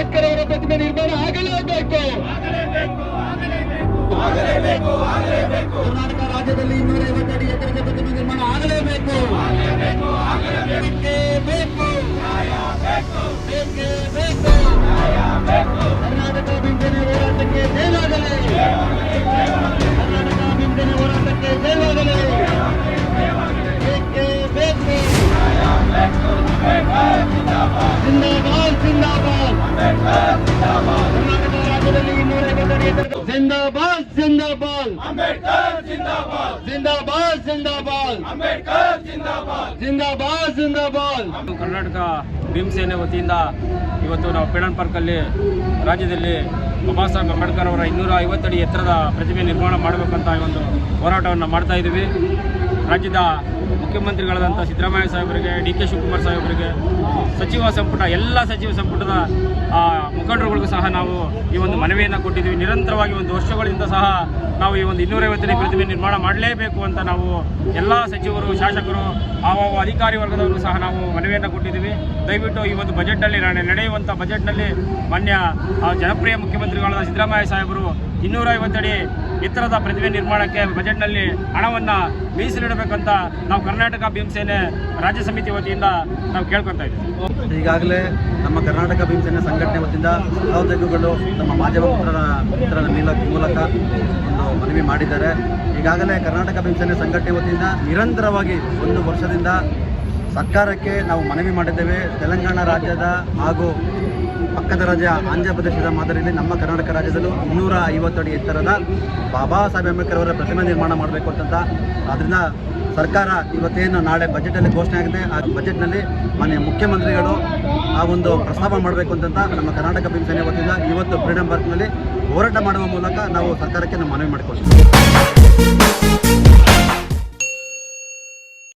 ಅಂಬೇಡ್ಕರ್ ಅವರ ಪ್ರತಿಮೆ ನಿರ್ಮಾಣ ಆಗಲೇಬೇಕು. ಕರ್ನಾಟಕ ರಾಜ್ಯದಲ್ಲಿ ಇನ್ನೂರ ಐವತ್ತು ಅಡಿ ಎತ್ತರದ ಪ್ರತಿಮೆ ನಿರ್ಮಾಣ ಆಗಲೇಬೇಕು. ಬೇಕೇ ಬೇಕು ಬೇಕೇ ಬೇಕು ಕರ್ನಾಟಕ ವಿಭಜನೆ ಅಡಿ ಅಂಬೇಡ್ಕರ್ ಜಿಂದಾಬಾದ್. ಜಿಂದಾಬಾದ್ ಜಿಂದಾಬಾದ್. ಜಿಂದಾಬಾದ್. ಜಿಂದಾಬಾದ್ ಜಿಂದಾಬಾದ್. ಕರ್ನಾಟಕ ಭೀಮಸೇನೆ ವತಿಯಿಂದ ಇವತ್ತು ನಾವು ಪೇಡನ್ ಪಾರ್ಕಲ್ಲಿ ರಾಜ್ಯದಲ್ಲಿ ಬಾಬಾ ಸಾಹೇಬ್ ಅಂಬೇಡ್ಕರ್ ಅವರ ಇನ್ನೂರ ಐವತ್ತಡಿ ಎತ್ತರದ ಪ್ರತಿಮೆ ನಿರ್ಮಾಣ ಮಾಡಬೇಕಂತ ಈ ಒಂದು ಹೋರಾಟವನ್ನು ಮಾಡ್ತಾ ಇದ್ದೀವಿ. ರಾಜ್ಯದ ಮುಖ್ಯಮಂತ್ರಿಗಳಾದಂಥ ಸಿದ್ದರಾಮಯ್ಯ ಸಾಹೇಬರಿಗೆ ಡಿ ಕೆ ಶಿವಕುಮಾರ್ ಸಾಹೇಬರಿಗೆ ಸಚಿವ ಸಂಪುಟ ಎಲ್ಲ ಸಚಿವ ಸಂಪುಟದ ಮುಖಂಡರುಗಳಿಗೂ ಸಹ ನಾವು ಈ ಒಂದು ಮನವಿಯನ್ನು ಕೊಟ್ಟಿದ್ದೀವಿ. ನಿರಂತರವಾಗಿ ಒಂದು ವರ್ಷಗಳಿಂದ ಸಹ ನಾವು ಈ ಒಂದು ಇನ್ನೂರೈವತ್ತನೇ ಪ್ರತಿಮೆ ನಿರ್ಮಾಣ ಮಾಡಲೇಬೇಕು ಅಂತ ನಾವು ಎಲ್ಲ ಸಚಿವರು, ಶಾಸಕರು ಆ ಅಧಿಕಾರಿ ವರ್ಗದವರು ಸಹ ನಾವು ಮನವಿಯನ್ನು ಕೊಟ್ಟಿದ್ದೀವಿ. ದಯವಿಟ್ಟು ಈ ಒಂದು ಬಜೆಟ್ನಲ್ಲಿ ನಾಳೆ ನಡೆಯುವಂಥ ಬಜೆಟ್ನಲ್ಲಿ ಮಾನ್ಯ ಜನಪ್ರಿಯ ಮುಖ್ಯಮಂತ್ರಿಗಳಾದ ಸಿದ್ದರಾಮಯ್ಯ ಸಾಹೇಬರು ಇನ್ನೂರ ಐವತ್ತಡಿ ಎತ್ತರದ ಪ್ರತಿಮೆ ನಿರ್ಮಾಣಕ್ಕೆ ಬಜೆಟ್ನಲ್ಲಿ ಹಣವನ್ನು ಮೀಸಲಿಡಬೇಕಂತ ನಾವು ಕರ್ನಾಟಕ ಭೀಮಸೇನೆ ರಾಜ್ಯ ಸಮಿತಿ ವತಿಯಿಂದ ನಾವು ಕೇಳ್ಕೊತಾ ಇದ್ದೀವಿ. ಈಗಾಗಲೇ ನಮ್ಮ ಕರ್ನಾಟಕ ಭೀಮಸೇನೆ ಸಂಘಟನೆ ವತಿಯಿಂದ ಸಹೋದ್ಯೋಗಿಗಳು ನಮ್ಮ ಮಾಧ್ಯಮ ಮಿತ್ರರ ಮಿತ್ರರ ಮೂಲಕ ಒಂದು ಮನವಿ ಮಾಡಿದ್ದಾರೆ. ಈಗಾಗಲೇ ಕರ್ನಾಟಕ ಪಿಂಚಣಿ ಸಂಘಟನೆ ವತಿಯಿಂದ ನಿರಂತರವಾಗಿ ಒಂದು ವರ್ಷದಿಂದ ಸರ್ಕಾರಕ್ಕೆ ನಾವು ಮನವಿ ಮಾಡಿದ್ದೇವೆ. ತೆಲಂಗಾಣ ರಾಜ್ಯದ ಹಾಗೂ ಪಕ್ಕದ ರಾಜ್ಯ ಆಂಧ್ರ ಪ್ರದೇಶದ ಮಾದರಿಯಲ್ಲಿ ನಮ್ಮ ಕರ್ನಾಟಕ ರಾಜ್ಯದಲ್ಲೂ ಇನ್ನೂರ ಐವತ್ತು ಅಡಿ ಎತ್ತರದ ಬಾಬಾ ಸಾಹೇಬ್ ಅಂಬೇಡ್ಕರ್ ಅವರ ಪ್ರತಿಮೆ ನಿರ್ಮಾಣ ಮಾಡಬೇಕು ಅಂತ ಅದರಿಂದ ಸರ್ಕಾರ ಇವತ್ತೇನು ನಾಳೆ ಬಜೆಟಲ್ಲಿ ಘೋಷಣೆ ಆಗಿದೆ ಆ ಬಜೆಟ್ನಲ್ಲಿ ಮಾನ್ಯ ಮುಖ್ಯಮಂತ್ರಿಗಳು ಆ ಒಂದು ಪ್ರಸ್ತಾಪ ಮಾಡಬೇಕು ಅಂತಂತ ನಮ್ಮ ಕರ್ನಾಟಕ ಭೀಮಸೇನೆ ವತಿಯಿಂದ ಇವತ್ತು ಫ್ರೀಡಂ ಪಾರ್ಕ್ನಲ್ಲಿ ಹೋರಾಟ ಮಾಡುವ ಮೂಲಕ ನಾವು ಸರ್ಕಾರಕ್ಕೆ ನಾವು ಮನವಿ ಮಾಡಿಕೊಳ್ತೀವಿ.